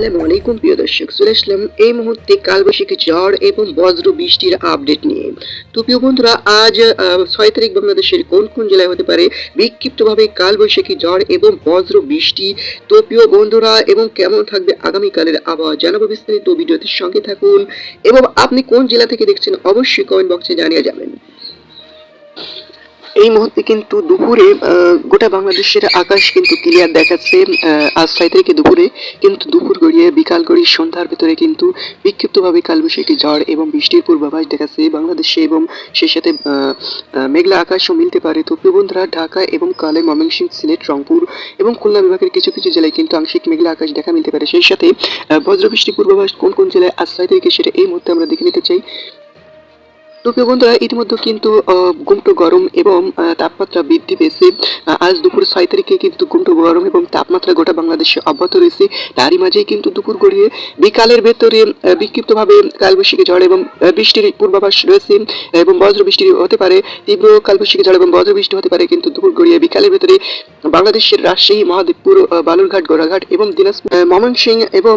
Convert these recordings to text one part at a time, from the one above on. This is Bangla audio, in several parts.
আসসালামু আলাইকুম, প্রিয় দর্শক। চলে আসলাম এই মুহূর্তে কালবৈশাখী ঝড় এবং বজ্র বৃষ্টির আপডেট নিয়ে। তো প্রিয় বন্ধুরা, আজ ছয় তারিখ বাংলাদেশের কোন কোন জেলায় হতে পারে? বিক্ষিপ্তভাবে কালবৈশাখী ঝড় এবং বজ্র বৃষ্টি। তো প্রিয় বন্ধুরা, এবং কেমন থাকবে আগামীকালের আবহাওয়া জানাব বিস্তারিত ভিডিওটির সঙ্গে থাকুন। এবং আপনি কোন জেলা থেকে দেখছেন, অবশ্যই কমেন্ট বক্সে জানিয়ে যাবেন। এই মুহূর্তে কিন্তু দুপুরে গোটা বাংলাদেশের আকাশ কিন্তু ক্লিয়ার দেখাচ্ছে। আজ ছয় তারিখে দুপুরে কিন্তু দুপুর গড়িয়ে বিকাল গড়িয়ে সন্ধ্যার ভিতরে কিন্তু বিক্ষিপ্তভাবে কালবৈশাখী ঝড় এবং বৃষ্টির পূর্বাভাস দেখাচ্ছে বাংলাদেশে এবং সেই সাথে মেঘলা আকাশও মিলতে পারে। তো প্রিয় বন্ধুরা, ঢাকা এবং কালে ময়মনসিংহ, সিলেট, রংপুর এবং খুলনা বিভাগের কিছু কিছু জেলায় কিন্তু আংশিক মেঘলা আকাশ দেখা মিলতে পারে। সেই সাথে বজ্রবৃষ্টির পূর্বাভাস কোন কোন জেলায় আজ ছয় তারিখে সেটা এই মুহূর্তে আমরা দেখে নিতে চাই। প্রিয় বন্ধুরা, ইতিমধ্যে কিন্তু গুমটো গরম এবং তাপমাত্রা বৃদ্ধি পেয়েছে। আজ দুপুর ছয় তারিখে কিন্তু গুমটো গরম এবং তাপমাত্রা গোটা বাংলাদেশে অব্যাহত রয়েছে। তারই মাঝেই কিন্তু দুপুর গড়িয়ে বিকালের ভেতরে বিক্ষিপ্তভাবে কালবৈশাখী ঝড় এবং বৃষ্টির পূর্বাভাস রয়েছে এবং বজ্র বৃষ্টি হতে পারে, তীব্র কালবৈশাখী ঝড় এবং বজ্র বৃষ্টি হতে পারে কিন্তু দুপুর গড়িয়ে বিকালের ভেতরে বাংলাদেশের রাজশাহী, মহাদেবপুর বালুরঘাট, গোড়াঘাট এবং দিনাজপুর ময়মনসিংহ এবং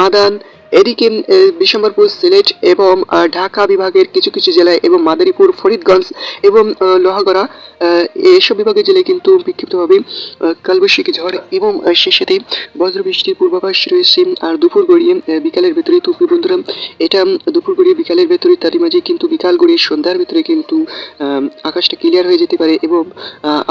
মাদান এদিকে আহ, বিশম্বরপুর সিলেট এবং ঢাকা বিভাগের কিছু কিছু জেলায় এবং মাদারীপুর ফরিদগঞ্জ এবং লোহাগড়া এসব বিভাগের জেলায় কিন্তু বিক্ষিপ্তভাবে কালবৈশাখী ঝড় এবং সেই সাথে বজ্রবৃষ্টির পূর্বাভাস রয়েছে। আর দুপুর গড়িয়ে বিকালের ভেতরে তো বন্ধুরা এটা দুপুর গড়িয়ে বিকালের ভেতরে তারই মাঝে কিন্তু বিকাল গড়িয়ে সন্ধ্যার ভেতরে কিন্তু আকাশটা ক্লিয়ার হয়ে যেতে পারে এবং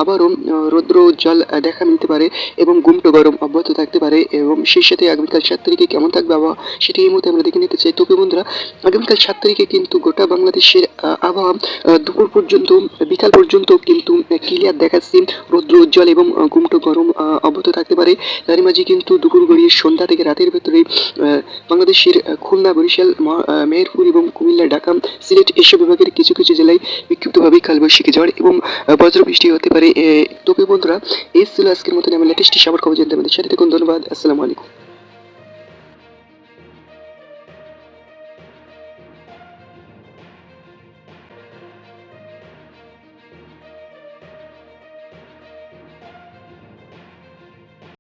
আবারও রৌদ্র জল দেখা মিলতে পারে এবং গুমটো গরম অব্যাহত থাকতে পারে এবং সেই সাথে আগামীকাল সাত তারিখে কেমন থাকবে আবহাওয়া সেটি এই মুহূর্তে আমরা দেখে নিতে চাই। তবে বন্ধুরা, আগামীকাল সাত তারিখে কিন্তু গোটা বাংলাদেশের আবহাওয়া দুপুর পর্যন্ত, বিকাল পর্যন্ত কিন্তু ক্লিয়ার দেখাচ্ছে রৌদ্র উজ্জ্বল এবং গুমটো গরম অব্যাহত থাকতে পারে। তারই মাঝে কিন্তু দুপুর গড়িয়ে সন্ধ্যা থেকে রাতের ভেতরে বাংলাদেশের খুলনা, বরিশাল মেহেরপুর এবং কুমিল্লা, ঢাকা, সিলেট এসব বিভাগের কিছু কিছু জেলায় বিক্ষিপ্তভাবে কালবৈশাখী ঝড় এবং বজ্রবৃষ্টি হতে পারে তবে বন্ধুরা, এই ছিল আজকের মতন আমার লেটেস্ট সবার খবর জানতে আমাদের সাথে থাকুন। ধন্যবাদ, আসসালামু আলাইকুম।